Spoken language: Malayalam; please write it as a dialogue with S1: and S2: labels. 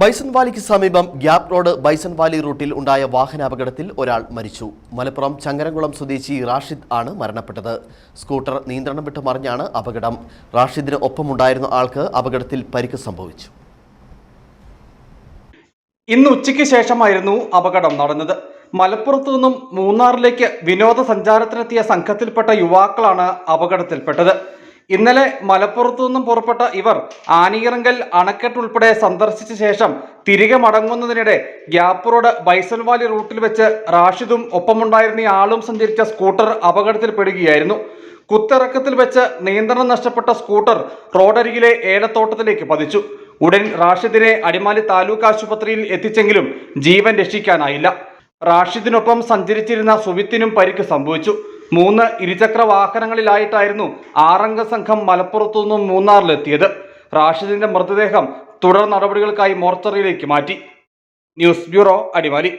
S1: ബൈസൺ വാലിക്ക് സമീപം ഗ്യാപ് റോഡ് ബൈസൺ വാലി റൂട്ടിൽ ഉണ്ടായ വാഹനാപകടത്തിൽ ഒരാൾ മരിച്ചു. മലപ്പുറം ചങ്ങരംകുളം സ്വദേശി റാഷിദ് ആണ് മരണപ്പെട്ടത്. സ്കൂട്ടർ നിയന്ത്രണം വിട്ട് മറിഞ്ഞാണ് അപകടം. റാഷിദിന് ഒപ്പമുണ്ടായിരുന്ന ആൾക്ക് അപകടത്തിൽ പരിക്ക് സംഭവിച്ചു.
S2: ഇന്ന് ഉച്ചയ്ക്ക് ശേഷമായിരുന്നു അപകടം നടന്നത്. മലപ്പുറത്തു നിന്നും മൂന്നാറിലേക്ക് വിനോദസഞ്ചാരത്തിനെത്തിയ സംഘത്തിൽപ്പെട്ട യുവാക്കളാണ് അപകടത്തിൽപ്പെട്ടത്. ഇന്നലെ മലപ്പുറത്തു നിന്നും പുറപ്പെട്ട ഇവർ ആനിയിറങ്കൽ അണക്കെട്ട് ഉൾപ്പെടെ സന്ദർശിച്ച ശേഷം തിരികെ മടങ്ങുന്നതിനിടെ ഗ്യാപ്പ് റോഡ് ബൈസൽവാലി റൂട്ടിൽ വെച്ച് റാഷിദും ഒപ്പമുണ്ടായിരുന്ന ആളും സഞ്ചരിച്ച സ്കൂട്ടർ അപകടത്തിൽപ്പെടുകയായിരുന്നു. കുത്തിറക്കത്തിൽ വെച്ച് നിയന്ത്രണം നഷ്ടപ്പെട്ട സ്കൂട്ടർ റോഡരികിലെ ഏലത്തോട്ടത്തിലേക്ക് പതിച്ചു. ഉടൻ റാഷിദിനെ അടിമാലി താലൂക്ക് ആശുപത്രിയിൽ എത്തിച്ചെങ്കിലും ജീവൻ രക്ഷിക്കാനായില്ല. റാഷിദിനൊപ്പം സഞ്ചരിച്ചിരുന്ന സുവിത്തിനും പരിക്ക് സംഭവിച്ചു. മൂന്ന് ഇരുചക്ര വാഹനങ്ങളിലായിട്ടായിരുന്നു ആറംഗ സംഘം മലപ്പുറത്തു നിന്നും മൂന്നാറിലെത്തിയത്. റാഷിദിന്റെ മൃതദേഹം തുടർ നടപടികൾക്കായി മോർച്ചറിയിലേക്ക് മാറ്റി. News bureau Adimali.